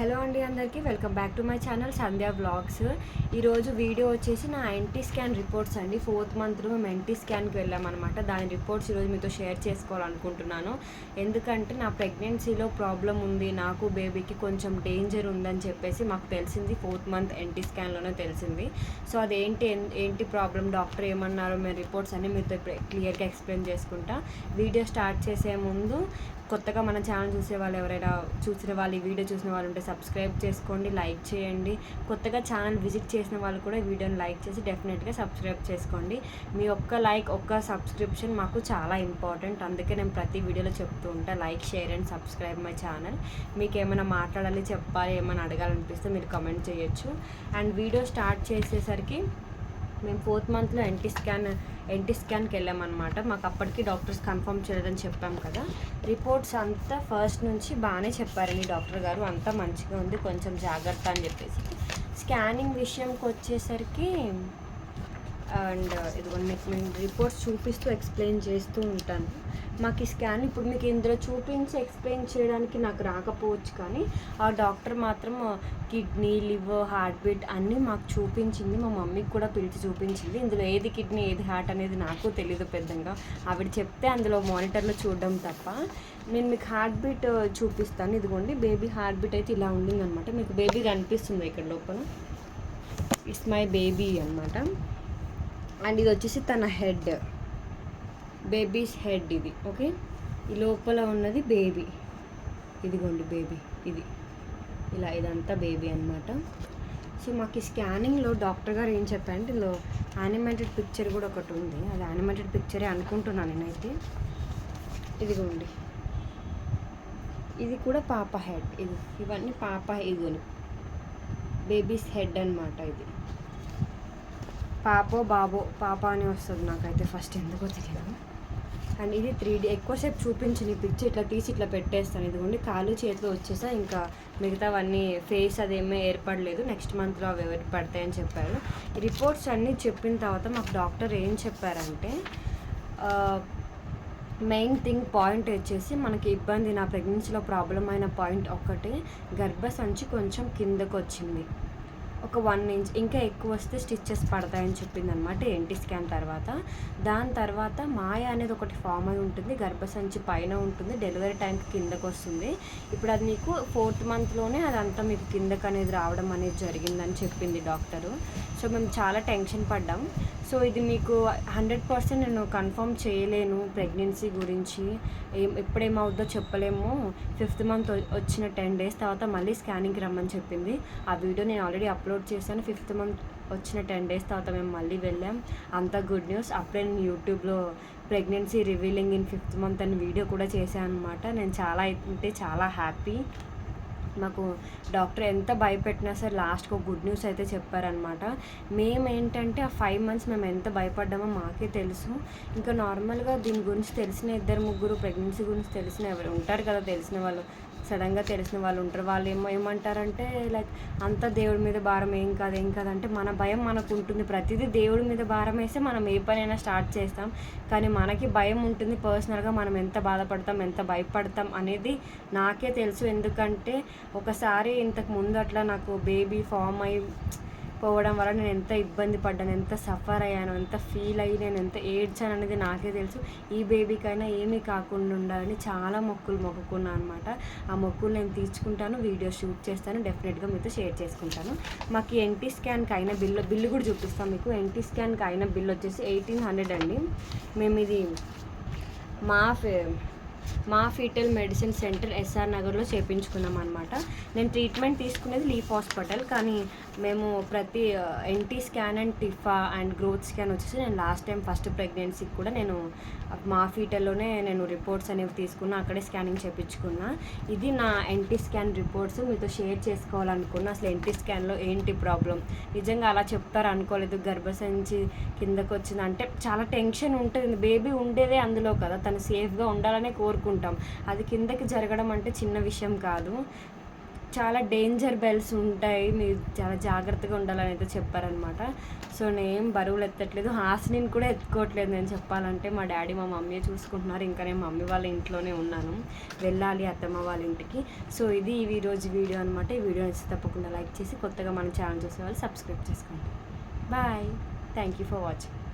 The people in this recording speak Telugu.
హలో అండి అందరికీ welcome back to my channel Sandhya blogs ఈరోజు వీడియో వచ్చేసి నా ఎన్టీ స్కాన్ రిపోర్ట్స్ అండి. ఫోర్త్ మంత్లో మేము ఎన్టీ స్కాన్కి వెళ్ళామన్నమాట. దాని రిపోర్ట్స్ ఈరోజు మీతో షేర్ చేసుకోవాలనుకుంటున్నాను. ఎందుకంటే నా ప్రెగ్నెన్సీలో ప్రాబ్లం ఉంది నాకు బేబీకి కొంచెం డేంజర్ ఉందని చెప్పేసి మాకు తెలిసింది. ఫోర్త్ మంత్ ఎన్టీ స్కాన్లోనే తెలిసింది. సో అదేంటి ఎన్- ఏంటి ప్రాబ్లం? డాక్టర్ ఏమన్నారో మేము రిపోర్ట్స్ అన్ని మీతో క్లియర్గా ఎక్స్ప్లెయిన్ చేసుకుంటా. వీడియో స్టార్ట్ చేసే ముందు కొత్తగా మన ఛానల్ చూసే వాళ్ళు ఎవరైనా చూసిన వాళ్ళు ఈ వీడియో చూసిన వాళ్ళు ఉంటే సబ్స్క్రైబ్ చేసుకోండి లైక్ చేయండి. కొత్తగా ఛానల్ విజిట్ చేసిన వాళ్ళు కూడా ఈ వీడియోని లైక్ చేసి డెఫినెట్గా సబ్స్క్రైబ్ చేసుకోండి. మీ ఒక్క లైక్ ఒక్క సబ్స్క్రిప్షన్ మాకు చాలా ఇంపార్టెంట్ అందుకే నేను ప్రతి వీడియోలో చెప్తూ ఉంటాను like share and subscribe my channel మీకు ఏమైనా మాట్లాడాలి చెప్పాలి ఏమైనా అడగాలనిపిస్తే మీరు కమెంట్ చేయొచ్చు. అండ్ వీడియో స్టార్ట్ చేసేసరికి మేము ఫోర్త్ మంత్లో ఎన్టీ స్కాన్ ఎన్టీ స్కాన్కి వెళ్ళామన్నమాట. మాకు అప్పటికి డాక్టర్స్ కన్ఫర్మ్ చేయలేదని చెప్పాం కదా. రిపోర్ట్స్ అంతా ఫస్ట్ నుంచి బాగానే చెప్పారు ఈ డాక్టర్ గారు. అంతా మంచిగా ఉంది కొంచెం జాగ్రత్త అని చెప్పేసి. స్కానింగ్ విషయంకి వచ్చేసరికి అండ్ ఇదిగోండి మీకు నేను రిపోర్ట్స్ చూపిస్తూ ఎక్స్ప్లెయిన్ చేస్తూ ఉంటాను. మాకు ఈ స్కాన్ ఇప్పుడు మీకు ఇందులో చూపించి ఎక్స్ప్లెయిన్ చేయడానికి నాకు రాకపోవచ్చు కానీ ఆ డాక్టర్ మాత్రం కిడ్నీ లివర్ హార్ట్ బీట్ అన్నీ మాకు చూపించింది. మా మమ్మీకి కూడా పిలిచి చూపించింది. ఇందులో ఏది కిడ్నీ ఏది హార్ట్ అనేది నాకు తెలియదు పెద్దగా. ఆవిడ చెప్తే అందులో మానిటర్లో చూడడం తప్ప. నేను మీకు హార్ట్ బీట్ చూపిస్తాను. ఇదిగోండి బేబీ హార్ట్ బీట్ అయితే ఇలా ఉండిందనమాట మీకు బేబీ కనిపిస్తుంది ఇక్కడ లోపల. ఇట్స్ మై బేబీ అనమాట అండ్ ఇది వచ్చేసి తన హెడ్. బేబీస్ హెడ్ ఇది ఓకే? ఈ లోపల ఉన్నది బేబీ. ఇదిగోండి బేబీ ఇది. ఇలా ఇదంతా బేబీ అన్నమాట. సో మాకు ఈ స్కానింగ్లో డాక్టర్ గారు ఏం చెప్పారంటే ఇందులో యానిమేటెడ్ పిక్చర్ కూడా ఒకటి ఉంది. అది యానిమేటెడ్ పిక్చరే అనుకుంటున్నాను నేనైతే. ఇదిగోండి. ఇది కూడా పాప హెడ్ ఇది. ఇవన్నీ పాప ఇదిగోని బేబీస్ హెడ్ అనమాట ఇది. పాపో బాబో పాప అని వస్తుంది నాకైతే ఫస్ట్ ఎందుకో తెలియదు అండ్ ఇది త్రీ డీ ఎక్కువసేపు చూపించిన ఈ పిక్చర్ ఇట్లా తీసి ఇట్లా పెట్టేస్తాను. ఇదిగోండి కాలు చేతిలో వచ్చేసా ఇంకా మిగతావన్నీ ఫేస్ అదేమీ ఏర్పడలేదు. నెక్స్ట్ మంత్లో అవి ఏర్పడతాయని చెప్పారు. ఈ రిపోర్ట్స్ అన్నీ చెప్పిన తర్వాత మాకు డాక్టర్ ఏం చెప్పారంటే మెయిన్ థింగ్ పాయింట్ వచ్చేసి మనకి ఇబ్బంది నా ప్రెగ్నెన్సీలో ప్రాబ్లం అయిన పాయింట్ ఒక్కటే గర్భసంచి కొంచెం కిందకు వచ్చింది ఒక వన్ ఇంచ్ ఇంకా ఎక్కువ వస్తే స్టిచ్చెస్ పడతాయని చెప్పింది అనమాట ఎన్టీ స్కాన్ తర్వాత. దాని తర్వాత మాయ అనేది ఒకటి ఫామ్ అయి ఉంటుంది గర్భసంచి పైన ఉంటుంది డెలివరీ టైంకి కిందకు వస్తుంది. ఇప్పుడు అది మీకు ఫోర్త్ మంత్లోనే అదంతా మీకు కిందకు అనేది రావడం అనేది జరిగిందని చెప్పింది డాక్టరు. సో మేము చాలా టెన్షన్ పడ్డాం. సో ఇది మీకు హండ్రెడ్ పర్సెంట్ నేను కన్ఫర్మ్ చేయలేను ప్రెగ్నెన్సీ గురించి. ఏం ఎప్పుడేమవుద్దో చెప్పలేము. ఫిఫ్త్ మంత్ వచ్చిన టెన్ డేస్ తర్వాత మళ్ళీ స్కానింగ్కి రమ్మని చెప్పింది. ఆ వీడియో నేను ఆల్రెడీ అప్లోడ్ చేశాను. ఫిఫ్త్ మంత్ వచ్చిన టెన్ డేస్ తర్వాత మేము మళ్ళీ వెళ్ళాం. అంత గుడ్ న్యూస్. అప్పుడే నేను యూట్యూబ్లో pregnancy revealing in fifth month అని వీడియో కూడా చేశాను అనమాట నేను చాలా అంటే చాలా హ్యాపీ. మాకు డాక్టర్ ఎంత భయపెట్టినా సరే లాస్ట్కి ఒక గుడ్ న్యూస్ అయితే చెప్పారనమాట. మేము ఏంటంటే ఆ ఫైవ్ మంత్స్ మేము ఎంత భయపడ్డామో మాకే తెలుసు. ఇంకా నార్మల్గా దీని గురించి తెలిసిన ఇద్దరు ముగ్గురు ప్రెగ్నెన్సీ గురించి తెలిసిన ఎవరు ఉంటారు కదా తెలిసిన వాళ్ళు సడన్గా తెలిసిన వాళ్ళు ఉంటారు. వాళ్ళు ఏమో ఏమంటారంటే లైక్ అంత దేవుడి మీద భారం ఏం కాదు ఏం కాదు అంటే మన భయం మనకు ఉంటుంది. ప్రతిదీ దేవుడి మీద భారం వేస్తే మనం ఏ పనైనా స్టార్ట్ చేస్తాం. కానీ మనకి భయం ఉంటుంది పర్సనల్గా మనం ఎంత బాధపడతాం ఎంత భయపడతాం అనేది నాకే తెలుసు. ఎందుకంటే ఒకసారి ఇంతకు ముందు అట్లా నాకు బేబీ ఫామ్ అయి పోవడం వల్ల నేను ఎంత ఇబ్బంది పడ్డాను ఎంత సఫర్ అయ్యాను ఎంత ఫీల్ అయ్యి నేను ఎంత ఏడ్చాను అనేది నాకే తెలుసు. ఈ బేబీకైనా ఏమీ కాకుండా ఉండాలని చాలా మొక్కులు మొక్కుకున్నాను అనమాట ఆ మొక్కులు నేను తీర్చుకుంటాను వీడియో షూట్ చేస్తాను డెఫినెట్గా మీతో షేర్ చేసుకుంటాను. మాకు ఎన్టీ స్కాన్కి అయిన బిల్లు బిల్లు కూడా చూపిస్తాను మీకు. ఎన్టీ స్కాన్కి అయిన బిల్ వచ్చేసి ఎయిటీన్ హండ్రెడ్ అండి. మేము ఇది మా ఫే మా ఫీటల్ మెడిసిన్ సెంటర్ ఎస్ఆర్ నగర్లో చేపించుకున్నాం అనమాట నేను ట్రీట్మెంట్ తీసుకునేది లీఫ్ హాస్పిటల్ కానీ మేము ప్రతి NT scan and TIFFA and growth scan వచ్చేసి నేను లాస్ట్ టైం ఫస్ట్ ప్రెగ్నెన్సీకి కూడా నేను మా ఫీటల్లోనే నేను రిపోర్ట్స్ అనేవి తీసుకున్నా అక్కడే స్కానింగ్ చేయించుకున్నా ఇది నా ఎన్టీ స్కాన్ రిపోర్ట్స్ మీతో షేర్ చేసుకోవాలనుకున్నా. అసలు ఎన్టీ స్కాన్లో ఏంటి ప్రాబ్లం? నిజంగా అలా చెప్తారు అనుకోలేదు. గర్భసంచి కిందకు వచ్చింది అంటే చాలా టెన్షన్ ఉంటుంది. బేబీ ఉండేదే అందులో కదా. తను సేఫ్గా ఉండాలనే కోరుకుంటాం. అది కిందకి జరగడం అంటే చిన్న విషయం కాదు. చాలా డేంజర్ బెల్స్ ఉంటాయి. మీరు చాలా జాగ్రత్తగా ఉండాలని అయితే చెప్పారనమాట సో నేను బరువులు ఎత్తట్లేదు. హాసినిని కూడా ఎత్తుకోవట్లేదు నేను చెప్పాలంటే. మా డాడీ మా మమ్మీ చూసుకుంటున్నారు. ఇంకా నేను మమ్మీ వాళ్ళ ఇంట్లోనే ఉన్నాను. వెళ్ళాలి అత్తమ్మ వాళ్ళ ఇంటికి. సో ఇది ఈ రోజు వీడియో అనమాట ఈ వీడియో నచ్చితే తప్పకుండా లైక్ చేసి కొత్తగా మన ఛానల్ చూసే వాళ్ళు సబ్స్క్రైబ్ చేసుకోండి. Bye. Thank you for watching.